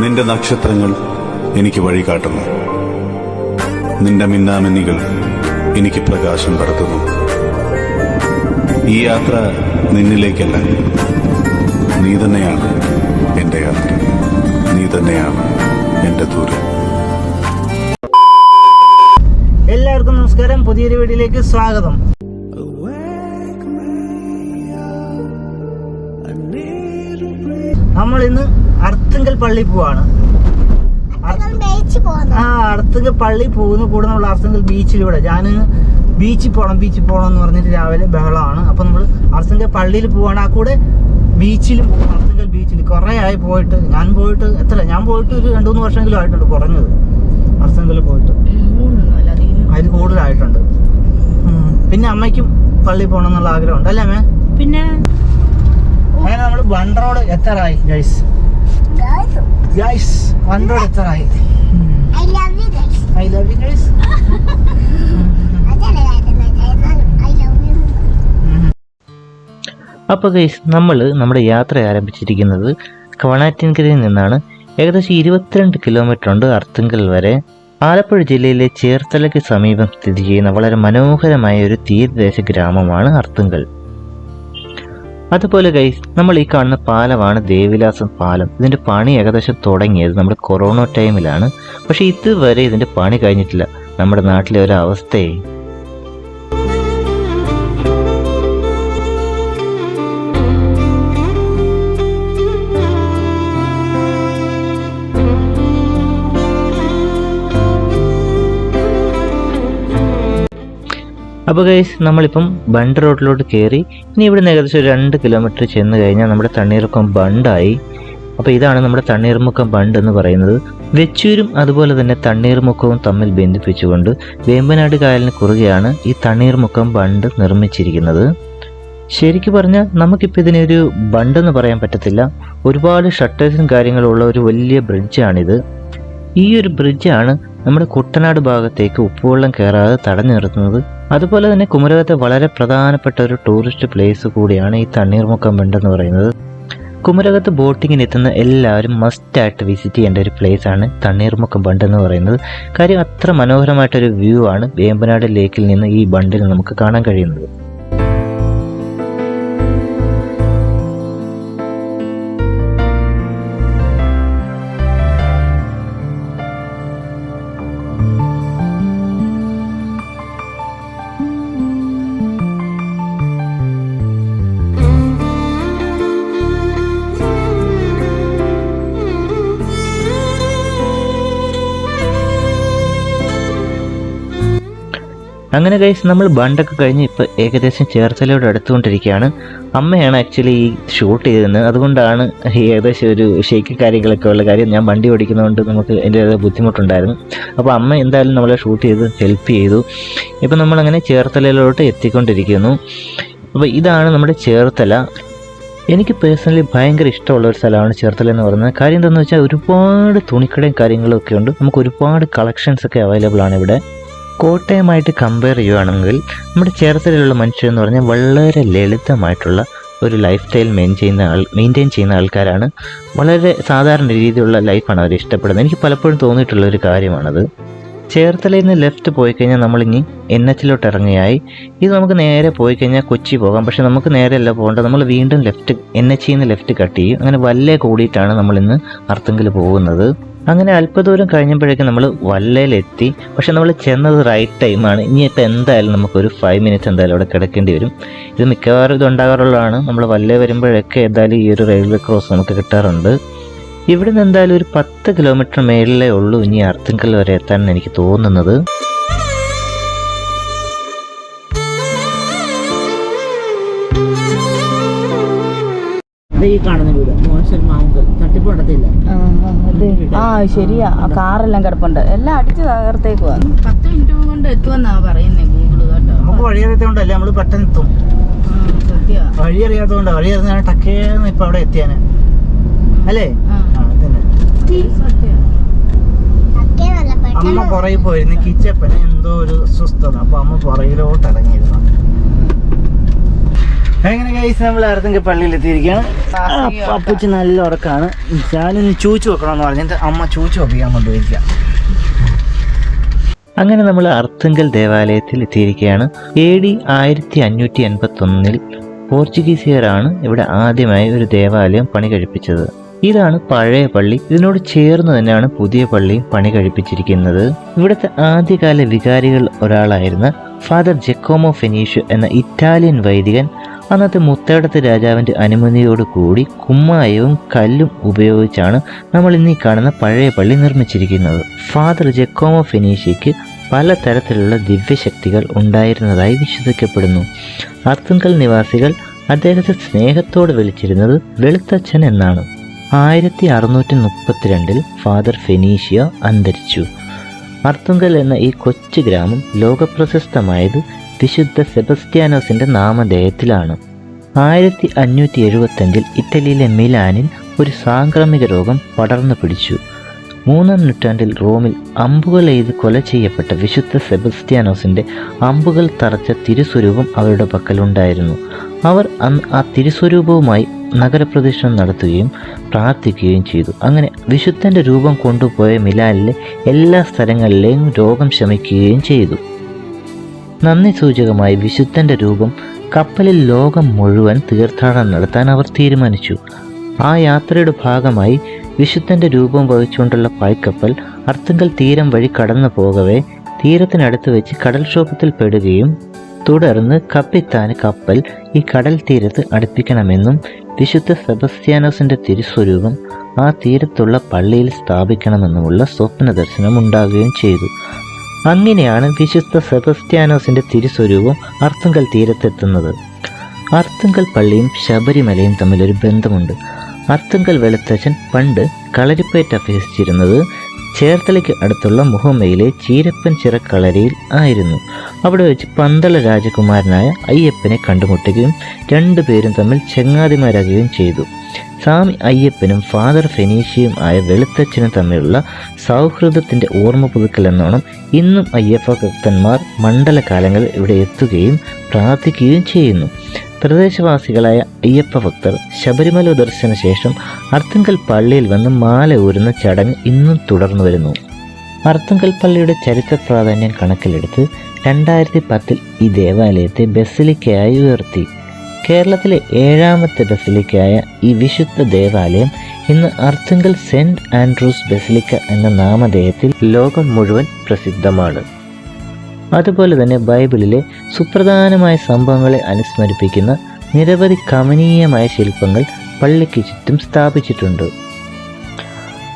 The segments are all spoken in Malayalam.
നിന്റെ നക്ഷത്രങ്ങൾ എനിക്ക് വഴി കാട്ടുന്നു നിന്റെ മിന്നാമിന്നികൾ എനിക്ക് പ്രകാശം പടത്തുന്നു ഈ യാത്ര നിന്നിലേക്കല്ല. നീ തന്നെയാണ് എന്റെ യാത്ര. നീ തന്നെയാണ് എന്റെ ദൂരം. എല്ലാവർക്കും നമസ്കാരം. പുതിയൊരു വീഡിയോയിലേക്ക് സ്വാഗതം. നമ്മൾ ഇന്ന് അർത്തുങ്കൽ പള്ളി പോവാണ്. ആ അടുത്തെങ്കിൽ പള്ളി പോകുന്ന കൂടെ നമ്മൾ അർത്തുങ്കൽ ബീച്ചിലൂടെ. ഞാൻ ബീച്ചിൽ പോകണം ബീച്ചിൽ പോകണം എന്ന് പറഞ്ഞിട്ട് രാവിലെ ബഹളമാണ്. അപ്പൊ നമ്മൾ അർത്തുങ്കൽ പള്ളിയിൽ പോവാണ്. ആ കൂടെ ബീച്ചിലും പോകും അർത്തുങ്കൽ ബീച്ചിൽ. കുറേ ആയി പോയിട്ട്. ഞാൻ പോയിട്ട് എത്ര? ഞാൻ പോയിട്ട് ഒരു രണ്ടു മൂന്ന് വർഷമെങ്കിലും ആയിട്ടുണ്ട് കുറഞ്ഞത്. അർത്തുങ്കൽ പോയിട്ട്. അതിൽ കൂടുതലായിട്ടുണ്ട്. പിന്നെ അമ്മയ്ക്കും പള്ളി പോകണം എന്നുള്ള ആഗ്രഹമുണ്ട്. അല്ലേ അമ്മേ? പിന്നെ അങ്ങനെ നമ്മൾ എത്ര ആയി ഗൈസ് ഗൈസ് വണ്ടറോട് എത്ര I love you guys I love you guys അതല്ലേ ഐ ലവ് യു അപ്പോൾ ഗൈസ് നമ്മൾ നമ്മുടെ യാത്ര ആരംഭിച്ചിരിക്കുന്നത് കവണാറ്റിൻകരയിൽ നിന്നാണ്. ഏകദേശം ഇരുപത്തിരണ്ട് കിലോമീറ്റർ ഉണ്ട് അർത്തുങ്കൽ വരെ. ആലപ്പുഴ ജില്ലയിലെ ചേർത്തലയ്ക്ക് സമീപം സ്ഥിതി ചെയ്യുന്ന വളരെ മനോഹരമായ ഒരു തീരദേശ ഗ്രാമമാണ് അർത്തുങ്കൽ. അതുപോലെ ഗൈസ് നമ്മൾ ഈ കാണുന്ന പാലമാണ് ദേവിലാസം പാലം. ഇതിന്റെ പണി ഏകദേശം തുടങ്ങിയത് നമ്മുടെ കൊറോണ ടൈമിലാണ് പക്ഷേ ഇതുവരെ ഇതിന്റെ പണി കഴിഞ്ഞിട്ടില്ല. നമ്മുടെ നാട്ടിലെ ഒരു അപ്പോൾ ഗൈസ് നമ്മളിപ്പം ബണ്ട് റോഡിലോട്ട് കയറി ഇനി ഇവിടുന്ന് ഏകദേശം ഒരു രണ്ട് കിലോമീറ്റർ ചെന്ന് കഴിഞ്ഞാൽ നമ്മുടെ തണ്ണീർമുക്കം ബണ്ടായി. അപ്പോൾ ഇതാണ് നമ്മുടെ തണ്ണീർമുക്കം ബണ്ട് എന്ന് പറയുന്നത്. വെച്ചൂരും അതുപോലെ തന്നെ തണ്ണീർമുക്കവും തമ്മിൽ ബന്ധിപ്പിച്ചുകൊണ്ട് വേമ്പനാട് കായലിന് കുറുകെയാണ് ഈ തണ്ണീർമുക്കം ബണ്ട് നിർമ്മിച്ചിരിക്കുന്നത്. ശരിക്കു പറഞ്ഞാൽ നമുക്കിപ്പോൾ ഇതിനൊരു ബണ്ടെന്ന് പറയാൻ പറ്റത്തില്ല. ഒരുപാട് ഷട്ടേഴ്സും കാര്യങ്ങളും ഉള്ള ഒരു വലിയ ബ്രിഡ്ജാണിത് ഈ ഒരു ബ്രിഡ്ജാണ് നമ്മുടെ കുട്ടനാട് ഭാഗത്തേക്ക് ഉപ്പുവെള്ളം കയറാതെ തടഞ്ഞു നിർത്തുന്നത്. അതുപോലെ തന്നെ കുമരകത്തെ വളരെ പ്രധാനപ്പെട്ട ഒരു ടൂറിസ്റ്റ് പ്ലേസ് കൂടിയാണ് ഈ തണ്ണീർമുക്കം ബണ്ട് എന്ന് പറയുന്നത്. കുമരകത്ത് ബോട്ടിങ്ങിന് എത്തുന്ന എല്ലാവരും മസ്റ്റായിട്ട് വിസിറ്റ് ചെയ്യേണ്ട ഒരു പ്ലേസ് ആണ് തണ്ണീർമുക്കം ബണ്ട് എന്ന് പറയുന്നത്. കാര്യം അത്ര മനോഹരമായിട്ടൊരു വ്യൂ ആണ് വേമ്പനാട് ലേക്കിൽ നിന്ന് ഈ ബണ്ടിൽ നമുക്ക് കാണാൻ കഴിയുന്നത്. അങ്ങനെ കഴിച്ച് നമ്മൾ ബണ്ടൊക്കെ കഴിഞ്ഞ് ഇപ്പോൾ ഏകദേശം ചേർത്തലയോട് അടുത്തുകൊണ്ടിരിക്കുകയാണ്. അമ്മയാണ് ആക്ച്വലി ഈ ഷൂട്ട് ചെയ്തിരുന്നത് അതുകൊണ്ടാണ് ഏകദേശം ഒരു ഷേക്ക് കാര്യങ്ങളൊക്കെ ഉള്ള കാര്യം ഞാൻ വണ്ടി ഓടിക്കുന്നതുകൊണ്ട് നമുക്ക് അതിന്റെ ബുദ്ധിമുട്ടുണ്ടായിരുന്നു. അപ്പോൾ അമ്മ എന്തായാലും നമ്മളെ ഷൂട്ട് ചെയ്ത് ഹെൽപ്പ് ചെയ്തു. ഇപ്പോൾ നമ്മളങ്ങനെ ചേർത്തലയിലോട്ട് എത്തിക്കൊണ്ടിരിക്കുന്നു. അപ്പോൾ ഇതാണ് നമ്മുടെ ചേർത്തല. എനിക്ക് പേഴ്സണലി ഭയങ്കര ഇഷ്ടമുള്ള ഒരു സ്ഥലമാണ് ചേർത്തല എന്ന് പറയുന്നത്. കാര്യം എന്താണെന്ന് വെച്ചാൽ ഒരുപാട് തുണിക്കടയും കാര്യങ്ങളൊക്കെ ഉണ്ട്. നമുക്ക് ഒരുപാട് കളക്ഷൻസ് ഒക്കെ അവൈലബിൾ ആണ് ഇവിടെ. കോട്ടയമായിട്ട് കമ്പയർ ചെയ്യുകയാണെങ്കിൽ നമ്മുടെ ചേർത്തലയിലുള്ള മനുഷ്യരെന്ന് പറഞ്ഞാൽ വളരെ ലളിതമായിട്ടുള്ള ഒരു ലൈഫ് സ്റ്റൈൽ മെയിൻ ചെയ്യുന്ന ആൾ മെയിന്റെയിൻ ചെയ്യുന്ന ആൾക്കാരാണ്. വളരെ സാധാരണ രീതിയിലുള്ള ലൈഫാണ് അവർ ഇഷ്ടപ്പെടുന്നത്. എനിക്ക് പലപ്പോഴും തോന്നിയിട്ടുള്ള ഒരു കാര്യമാണത്. ചേർത്തലയിൽ നിന്ന് ലെഫ്റ്റ് പോയി കഴിഞ്ഞാൽ നമ്മളിനി എൻ എച്ചിലോട്ട് ഇറങ്ങിയായി. ഇത് നമുക്ക് നേരെ പോയി കഴിഞ്ഞാൽ കൊച്ചി പോകാം. പക്ഷേ നമുക്ക് നേരെയല്ല പോകേണ്ടത്. നമ്മൾ വീണ്ടും ലെഫ്റ്റ് എൻ എച്ചിൽ നിന്ന് ലെഫ്റ്റ് കട്ട് ചെയ്യും. അങ്ങനെ വല്ലേ കൂടിയിട്ടാണ് നമ്മളിന്ന് അർത്തുങ്കൽ പോകുന്നത്. അങ്ങനെ അല്പദൂരം കഴിഞ്ഞപ്പോഴേക്കും നമ്മൾ വല്ലയിലെത്തി പക്ഷെ നമ്മൾ ചെന്നത് റൈറ്റ് ടൈമാണ് ഇനിയിപ്പോൾ എന്തായാലും നമുക്കൊരു ഫൈവ് മിനിറ്റ്സ് എന്തായാലും അവിടെ കിടക്കേണ്ടി വരും. ഇത് മിക്കവാറും ഇത് ഉണ്ടാകാറുള്ളതാണ്. നമ്മൾ വല്ല വരുമ്പോഴൊക്കെ എന്തായാലും ഈ ഒരു റെയിൽവേ ക്രോസ് നമുക്ക് കിട്ടാറുണ്ട്. ഇവിടുന്ന് എന്തായാലും ഒരു പത്ത് കിലോമീറ്റർ മേളിലേ ഉള്ളൂ ഇനി അർത്തിങ്കൽ വരെ എത്താൻ എനിക്ക് തോന്നുന്നത്. ഇത് ഈ കാണുന്ന വീട്. മോശൻ മാവുങ്കൽ തട്ടിപ്പ് നടത്തില്ല ആ ശരിയാ. ആ കാറെല്ലാം കിടപ്പുണ്ട്. എല്ലാം അടിച്ച് തകർത്തേക്കുവാ. പത്ത് മിനിറ്റ് കൊണ്ട് എത്തുമെന്നാ പറയുന്നേ ഗൂഗിൾ കേട്ടോ. നമുക്ക് വഴി അറിയാത്തതുകൊണ്ടല്ലേ നമ്മൾ പെട്ടെന്ന് എത്തും. സത്യ. വഴി അറിയാത്തതുകൊണ്ട്. വഴി അറിയാത്ത ടക്കേന്ന് ഇപ്പൊ അവിടെ എത്തിയാന്. അല്ലേ? അമ്മ പുറകിൽ പോയിരുന്നു. കിച്ചപ്പന് എന്തോ ഒരു സ്വസ്ഥത അപ്പൊ അമ്മ പുറകിലോട്ട് ഇറങ്ങിയിരുന്നു എങ്ങനെ ഗൈസ് നമ്മൾ അർത്തങ്ക പള്ളിയിൽ എത്തിയിരിക്കുകയാണ് അപ്പച്ചി നല്ല ഉറക്കാണ്. ഞാനിന്ന് ചൂച്ചു വെക്കണമെന്ന് പറഞ്ഞിട്ട് അമ്മ ചൂച്ചു വെപ്പിക്കാൻ കൊണ്ടുപോയിരിക്കുക. അങ്ങനെ നമ്മൾ അർത്തുങ്കൽ ദേവാലയത്തിൽ എത്തിയിരിക്കുകയാണ്. എ ഡി ആയിരത്തി അഞ്ഞൂറ്റി എൺപത്തി ഒന്നിൽ പോർച്ചുഗീസുകാരാണ് ഇവിടെ ആദ്യമായി ഒരു ദേവാലയം പണി കഴിപ്പിച്ചത്. ഇതാണ് പഴയ പള്ളി. ഇതിനോട് ചേർന്ന് തന്നെയാണ് പുതിയ പള്ളി പണി കഴിപ്പിച്ചിരിക്കുന്നത്. ഇവിടുത്തെ ആദ്യകാല വികാരികൾ ഒരാളായിരുന്ന ഫാദർ ജെക്കോമോ ഫെനീഷു എന്ന ഇറ്റാലിയൻ വൈദികൻ അന്നത്തെ മുത്തേടത്ത് രാജാവിന്റെ അനുമതിയോട് കൂടി കുമ്മായവും കല്ലും ഉപയോഗിച്ചാണ് നമ്മൾ ഇന്ന് കാണുന്ന പഴയ പള്ളി നിർമ്മിച്ചിരിക്കുന്നത്. ഫാദർ ജെക്കോമോ ഫെനീഷ്യയ്ക്ക് പലതരത്തിലുള്ള ദിവ്യശക്തികൾ ഉണ്ടായിരുന്നതായി വിശ്വസിക്കപ്പെടുന്നു. അർത്തുങ്കൽ നിവാസികൾ അദ്ദേഹത്തെ സ്നേഹത്തോട് വിളിച്ചിരുന്നത് വെളുത്തച്ഛൻ എന്നാണ്. ആയിരത്തി അറുന്നൂറ്റി മുപ്പത്തിരണ്ടിൽ ഫാദർ ഫെനീഷ്യ അന്തരിച്ചു. അർത്തുങ്കൽ എന്ന ഈ കൊച്ചു ഗ്രാമം ലോകപ്രശസ്തമായത് വിശുദ്ധ സെബസ്ത്യാനോസിന്റെ നാമധേയത്തിലാണ്. ആയിരത്തി അഞ്ഞൂറ്റി എഴുപത്തഞ്ചിൽ ഇറ്റലിയിലെ മിലാനിൽ ഒരു സാംക്രമിക രോഗം പടർന്നു പിടിച്ചു. മൂന്നാം നൂറ്റാണ്ടിൽ റോമിൽ അമ്പുകൾ എഴുതി കൊല ചെയ്യപ്പെട്ട വിശുദ്ധ സെബസ്ത്യാനോസിന്റെ അമ്പുകൾ തറച്ച തിരുസ്വരൂപം അവരുടെ പക്കലുണ്ടായിരുന്നു. അവർ അന്ന് ആ തിരുസ്വരൂപവുമായി നഗരപ്രദക്ഷിണം നടത്തുകയും പ്രാർത്ഥിക്കുകയും ചെയ്തു. അങ്ങനെ വിശുദ്ധന്റെ രൂപം കൊണ്ടുപോയ മിലാനിലെ എല്ലാ സ്ഥലങ്ങളിലെയും രോഗം ശമിക്കുകയും ചെയ്തു. നന്ദി സൂചകമായി വിശുദ്ധന്റെ രൂപം കപ്പലിൽ ലോകം മുഴുവൻ തീർത്ഥാടനം നടത്താൻ അവർ തീരുമാനിച്ചു. ആ യാത്രയുടെ ഭാഗമായി വിശുദ്ധന്റെ രൂപം വഹിച്ചുകൊണ്ടുള്ള പായ്ക്കപ്പൽ അർത്തുങ്കൽ തീരം വഴി കടന്നു പോകവേ തീരത്തിനടുത്ത് വെച്ച് കടൽക്ഷോഭത്തിൽ പെടുകയും തുടർന്ന് കപ്പിത്താന് കപ്പൽ ഈ കടൽ തീരത്ത് അടുപ്പിക്കണമെന്നും വിശുദ്ധ സെബസ്ത്യാനോസിന്റെ തിരുസ്വരൂപം ആ തീരത്തുള്ള പള്ളിയിൽ സ്ഥാപിക്കണമെന്നുമുള്ള സ്വപ്ന ദർശനം ഉണ്ടാകുകയും ചെയ്തു. അങ്ങനെയാണ് വിശുദ്ധ സെബസ്ത്യാനോസിന്റെ തിരുസ്വരൂപം അർത്തുങ്കൽ തീരത്തെത്തുന്നത്. അർത്തുങ്കൽ പള്ളിയും ശബരിമലയും തമ്മിലൊരു ബന്ധമുണ്ട്. അർത്തുങ്കൽ വെളുത്തച്ഛൻ പണ്ട് കളരിപ്പയറ്റ് അഭ്യസിച്ചിരുന്നത് ചേർത്തലയ്ക്ക് അടുത്തുള്ള മുഹമ്മയിലെ ചീരപ്പൻ ചിറക്കളരിയിൽ ആയിരുന്നു. അവിടെ വെച്ച് പന്തള രാജകുമാരനായ അയ്യപ്പനെ കണ്ടുമുട്ടുകയും രണ്ടുപേരും തമ്മിൽ ചെങ്ങാതിമാരാകുകയും ചെയ്തു. സ്വാമി അയ്യപ്പനും ഫാദർ ഫെനീഷ്യയും ആയ വെളുത്തച്ഛനും തമ്മിലുള്ള സൗഹൃദത്തിന്റെ ഓർമ്മ പുതുക്കൽ എന്നോണം ഇന്നും അയ്യപ്പ ഭക്തന്മാർ മണ്ഡലകാലങ്ങളിൽ ഇവിടെ എത്തുകയും പ്രാർത്ഥിക്കുകയും ചെയ്യുന്നു. പ്രദേശവാസികളായ അയ്യപ്പ ഭക്തർ ശബരിമല ദർശന ശേഷം അർത്തുങ്കൽ പള്ളിയിൽ വന്ന് മാല ഊരുന്ന ചടങ്ങ് ഇന്നും തുടർന്നു വരുന്നു. അർത്തുങ്കൽ പള്ളിയുടെ ചരിത്ര പ്രാധാന്യം കണക്കിലെടുത്ത് രണ്ടായിരത്തി പത്തിൽ ഈ ദേവാലയത്തെ ബസിലിക്കയായി ഉയർത്തി. കേരളത്തിലെ ഏഴാമത്തെ ബസിലിക്കയായ ഈ വിശുദ്ധ ദേവാലയം ഇന്ന് അർത്തുങ്കൽ സെന്റ് ആൻഡ്രൂസ് ബസിലിക്ക എന്ന നാമധേയത്തിൽ ലോകം മുഴുവൻ പ്രസിദ്ധമാണ്. അതുപോലെ തന്നെ ബൈബിളിലെ സുപ്രധാനമായ സംഭവങ്ങളെ അനുസ്മരിപ്പിക്കുന്ന നിരവധി കമനീയമായ ശില്പങ്ങൾ പള്ളിക്ക് ചുറ്റും സ്ഥാപിച്ചിട്ടുണ്ട്.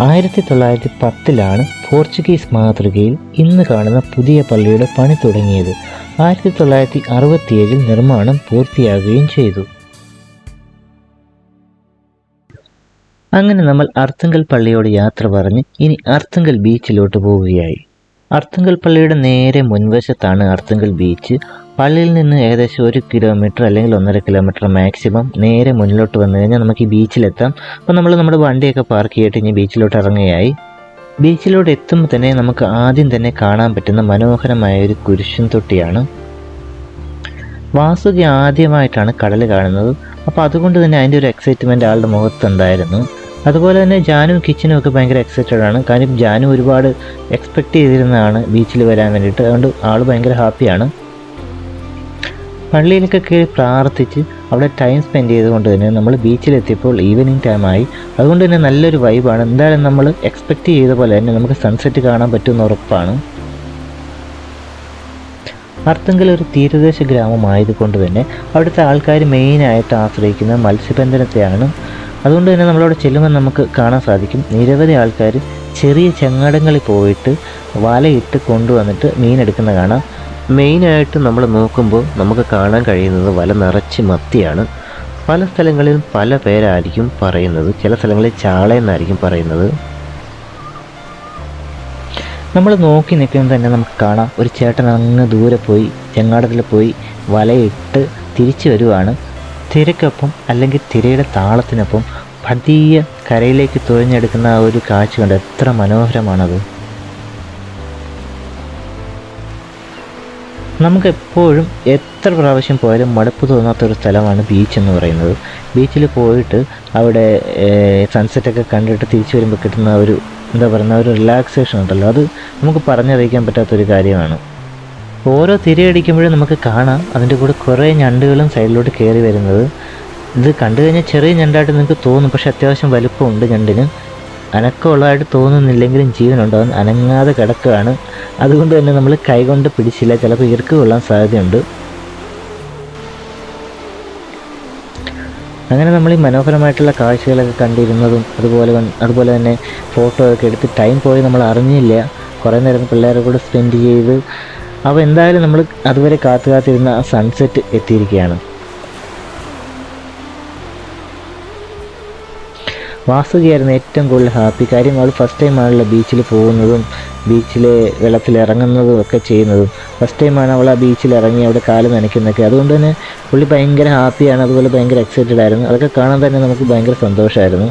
ആയിരത്തി തൊള്ളായിരത്തി പത്തിലാണ് പോർച്ചുഗീസ് മാതൃകയിൽ ഇന്ന് കാണുന്ന പുതിയ പള്ളിയുടെ പണി തുടങ്ങിയത്. ആയിരത്തി തൊള്ളായിരത്തി അറുപത്തിയേഴിൽ നിർമ്മാണം പൂർത്തിയാകുകയും ചെയ്തു. അങ്ങനെ നമ്മൾ അർത്തുങ്കൽ പള്ളിയോട് യാത്ര പറഞ്ഞ് ഇനി അർത്തുങ്കൽ ബീച്ചിലോട്ട് പോവുകയായി. അർത്തുങ്കൽ പള്ളിയുടെ നേരെ മുൻവശത്താണ് അർത്തുങ്കൽ ബീച്ച്. പള്ളിയിൽ നിന്ന് ഏകദേശം ഒരു കിലോമീറ്റർ അല്ലെങ്കിൽ ഒന്നര കിലോമീറ്റർ മാക്സിമം നേരെ മുന്നിലോട്ട് വന്നു കഴിഞ്ഞാൽ നമുക്ക് ഈ ബീച്ചിലെത്താം. അപ്പോൾ നമ്മൾ നമ്മുടെ വണ്ടിയൊക്കെ പാർക്ക് ചെയ്തിട്ട് ഇനി ബീച്ചിലോട്ട് ഇറങ്ങുകയായി. ബീച്ചിലോട്ട് എത്തുമ്പോൾ തന്നെ നമുക്ക് ആദ്യം തന്നെ കാണാൻ പറ്റുന്ന മനോഹരമായ ഒരു കുരിശൻ തൊട്ടിയാണ്. വാസുകി ആദ്യമായിട്ടാണ് കടൽ കാണുന്നത്. അപ്പോൾ അതുകൊണ്ട് തന്നെ അതിന്റെ ഒരു എക്സൈറ്റ്മെന്റ് ആളുടെ മുഖത്തുണ്ടായിരുന്നു. അതുപോലെ തന്നെ ജാനും കിച്ചനും ഒക്കെ ഭയങ്കര എക്സൈറ്റഡ് ആണ്. കാര്യം ജാനു ഒരുപാട് എക്സ്പെക്റ്റ് ചെയ്തിരുന്നതാണ് ബീച്ചിൽ വരാൻ വേണ്ടിയിട്ട്. അതുകൊണ്ട് ആൾ ഭയങ്കര ഹാപ്പിയാണ് പള്ളിയിലൊക്കെ കയറി പ്രാർത്ഥിച്ച് അവിടെ ടൈം സ്പെൻഡ് ചെയ്തുകൊണ്ട് തന്നെ നമ്മൾ ബീച്ചിലെത്തിയപ്പോൾ ഈവനിങ് ടൈമായി അതുകൊണ്ട് തന്നെ നല്ലൊരു വൈബാണ് എന്തായാലും നമ്മൾ എക്സ്പെക്റ്റ് ചെയ്ത പോലെ തന്നെ നമുക്ക് സൺസെറ്റ് കാണാൻ പറ്റുമെന്ന് ഉറപ്പാണ്. അർത്തുങ്കൽ ഒരു തീരദേശ ഗ്രാമമായതുകൊണ്ട് തന്നെ അവിടുത്തെ ആൾക്കാർ മെയിനായിട്ട് ആശ്രയിക്കുന്ന മത്സ്യബന്ധനത്തെയാണ് അതുകൊണ്ട് തന്നെ നമ്മളവിടെ ചെല്ലുമ്പോൾ നമുക്ക് കാണാൻ സാധിക്കും. നിരവധി ആൾക്കാർ ചെറിയ ചങ്ങടങ്ങളിൽ പോയിട്ട് വലയിട്ട് കൊണ്ടുവന്നിട്ട് മീനെടുക്കുന്ന കാണാം. മെയിനായിട്ട് നമ്മൾ നോക്കുമ്പോൾ നമുക്ക് കാണാൻ കഴിയുന്നത് വല നിറച്ച് മത്തിയാണ്. പല സ്ഥലങ്ങളിൽ പല പേരായിരിക്കും പറയുന്നത്. ചില സ്ഥലങ്ങളിൽ ചാളയെന്നായിരിക്കും പറയുന്നത്. നമ്മൾ നോക്കി നിൽക്കുമ്പോൾ തന്നെ നമുക്ക് കാണാം. ഒരു ചേട്ടൻ അങ്ങ് ദൂരെ പോയി ചെങ്ങാടത്തിൽ പോയി വലയിട്ട് തിരിച്ചു വരുവാണ്. തിരക്കൊപ്പം അല്ലെങ്കിൽ തിരയുടെ താളത്തിനൊപ്പം പതിയെ കരയിലേക്ക് തുഴഞ്ഞെടുക്കുന്ന ആ ഒരു കാഴ്ച കണ്ട് എത്ര മനോഹരമാണത്. നമുക്ക് എപ്പോഴും എത്ര പ്രാവശ്യം പോയാലും മടുപ്പ് തോന്നാത്തൊരു സ്ഥലമാണ് ബീച്ച് എന്ന് പറയുന്നത്. ബീച്ചിൽ പോയിട്ട് അവിടെ സൺസെറ്റൊക്കെ കണ്ടിട്ട് തിരിച്ചു വരുമ്പോൾ കിട്ടുന്ന ഒരു എന്താ പറയുന്ന ഒരു റിലാക്സേഷൻ ഉണ്ടല്ലോ. അത് നമുക്ക് പറഞ്ഞറിയിക്കാൻ പറ്റാത്തൊരു കാര്യമാണ്. ഓരോ തിരയടിക്കുമ്പോഴും നമുക്ക് കാണാം അതിന്റെ കൂടെ കുറേ ഞണ്ടുകളും സൈഡിലോട്ട് കയറി വരുന്നത്. ഇത് കണ്ടു കഴിഞ്ഞാൽ ചെറിയ ഞണ്ടായിട്ട് നിങ്ങൾക്ക് തോന്നും പക്ഷെ അത്യാവശ്യം വലുപ്പമുണ്ട് ഞണ്ടിന്. അനക്കമുള്ളതായിട്ട് തോന്നുന്നില്ലെങ്കിലും ജീവനുണ്ടാകും അനങ്ങാതെ കിടക്കുകയാണ്. അതുകൊണ്ട് തന്നെ നമ്മൾ കൈകൊണ്ട് പിടിച്ചില്ല ചിലപ്പോൾ ഇറുക്ക് കൊള്ളാൻ സാധ്യതയുണ്ട്. അങ്ങനെ നമ്മൾ ഈ മനോഹരമായിട്ടുള്ള കാഴ്ചകളൊക്കെ കണ്ടിരുന്നതും അതുപോലെ അതുപോലെ തന്നെ ഫോട്ടോ ഒക്കെ എടുത്ത് ടൈം പോയി നമ്മൾ അറിഞ്ഞില്ല. കുറേ നേരം പിള്ളേരെ കൂടെ സ്പെൻഡ് ചെയ്ത് അപ്പോൾ എന്തായാലും നമ്മൾ അതുവരെ കാത്തു കാത്തിരുന്ന സൺസെറ്റ് എത്തിയിരിക്കുകയാണ്. വാസുകയായിരുന്ന ഏറ്റവും കൂടുതൽ ഹാപ്പി കാര്യം അവൾ ഫസ്റ്റ് ടൈം ആണല്ലോ ബീച്ചിൽ പോകുന്നതും ബീച്ചിൽ വെള്ളത്തിൽ ഇറങ്ങുന്നതും ഒക്കെ ചെയ്യുന്നതും. ഫസ്റ്റ് ടൈമാണ് അവൾ ആ ബീച്ചിൽ ഇറങ്ങി അവിടെ കാൽ നനയ്ക്കുന്നതൊക്കെ. അതുകൊണ്ട് തന്നെ പുള്ളി ഭയങ്കര ഹാപ്പിയാണ് അതുപോലെ ഭയങ്കര എക്സൈറ്റഡ് ആയിരുന്നു. അതൊക്കെ കാണാൻ തന്നെ നമുക്ക് ഭയങ്കര സന്തോഷമായിരുന്നു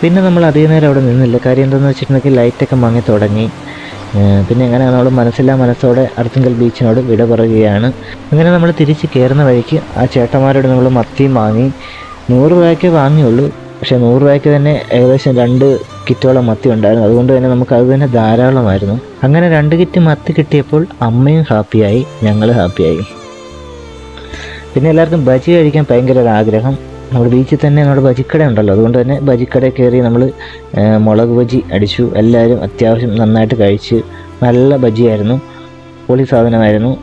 പിന്നെ നമ്മൾ അധികം നേരം അവിടെ നിന്നില്ല. കാര്യം എന്താണെന്ന് വെച്ചിട്ടുണ്ടെങ്കിൽ ലൈറ്റൊക്കെ മങ്ങി തുടങ്ങി. പിന്നെ അങ്ങനെ നമ്മൾ മനസ്സില്ലാ മനസ്സോടെ അർത്തിങ്കൽ ബീച്ചിനോട് വിട പറയുകയാണ്. അങ്ങനെ നമ്മൾ തിരിച്ച് കയറുന്ന വഴിക്ക് ആ ചേട്ടന്മാരോട് നമ്മൾ മത്തിയും വാങ്ങി. നൂറ് രൂപയ്ക്ക് വാങ്ങിയുള്ളൂ. പക്ഷേ നൂറ് രൂപയ്ക്ക് തന്നെ ഏകദേശം രണ്ട് കിറ്റോളം മത്തി ഉണ്ടായിരുന്നു. അതുകൊണ്ട് തന്നെ നമുക്ക് അത് തന്നെ ധാരാളമായിരുന്നു. അങ്ങനെ രണ്ട് കിറ്റ് മത്തി കിട്ടിയപ്പോൾ അമ്മയും ഹാപ്പിയായി ഞങ്ങൾ ഹാപ്പിയായി. പിന്നെ എല്ലാവർക്കും ബജി കഴിക്കാൻ ഭയങ്കര ഒരു ആഗ്രഹം. നമ്മുടെ ബീച്ചിൽ തന്നെ നമ്മുടെ ബജിക്കട ഉണ്ടല്ലോ. അതുകൊണ്ട് തന്നെ ബജിക്കടയിൽ കയറി നമ്മൾ മുളക് ബജി അടിച്ചു. എല്ലാവരും അത്യാവശ്യം നന്നായിട്ട് കഴിച്ച് നല്ല ബജിയായിരുന്നു. പൊളി സാധനമായിരുന്നു.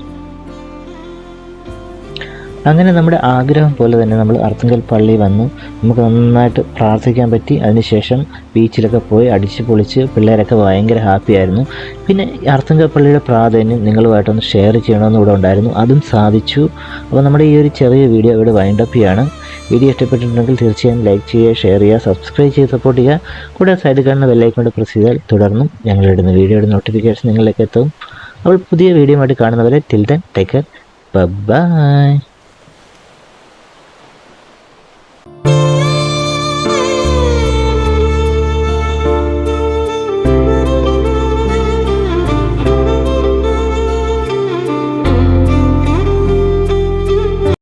അങ്ങനെ നമ്മുടെ ആഗ്രഹം പോലെ തന്നെ നമ്മൾ അർത്തുങ്കൽ പള്ളി വന്നു. നമുക്ക് നന്നായിട്ട് പ്രാർത്ഥിക്കാൻ പറ്റി. അതിനുശേഷം ബീച്ചിലൊക്കെ പോയി അടിച്ച് പൊളിച്ച് പിള്ളേരൊക്കെ ഭയങ്കര ഹാപ്പിയായിരുന്നു പിന്നെ അർത്തുങ്കൽ പള്ളിയുടെ പ്രാധാന്യം നിങ്ങളുമായിട്ടൊന്ന് ഷെയർ ചെയ്യണമെന്ന് ഇവിടെ ഉണ്ടായിരുന്നു. അതും സാധിച്ചു. അപ്പോൾ നമ്മുടെ ഈ ഒരു ചെറിയ വീഡിയോ ഇവിടെ വൈൻഡപ്പ് ചെയ്യാണ്. വീഡിയോ ഇഷ്ടപ്പെട്ടിട്ടുണ്ടെങ്കിൽ തീർച്ചയായും ലൈക്ക് ചെയ്യുക ഷെയർ ചെയ്യുക സബ്സ്ക്രൈബ് ചെയ്ത് സപ്പോർട്ട് ചെയ്യുക. കൂടെ സൈഡിൽ കാണുന്ന ബെല്ലൈക്കോണ്ട് പ്രസ് ചെയ്താൽ തുടർന്നും ഞങ്ങളിടുന്ന വീഡിയോയുടെ നോട്ടിഫിക്കേഷൻ നിങ്ങളിലേക്ക് എത്തും. അപ്പോൾ പുതിയ വീഡിയോ ആയിട്ട് കാണുന്നവരെ till then take care bye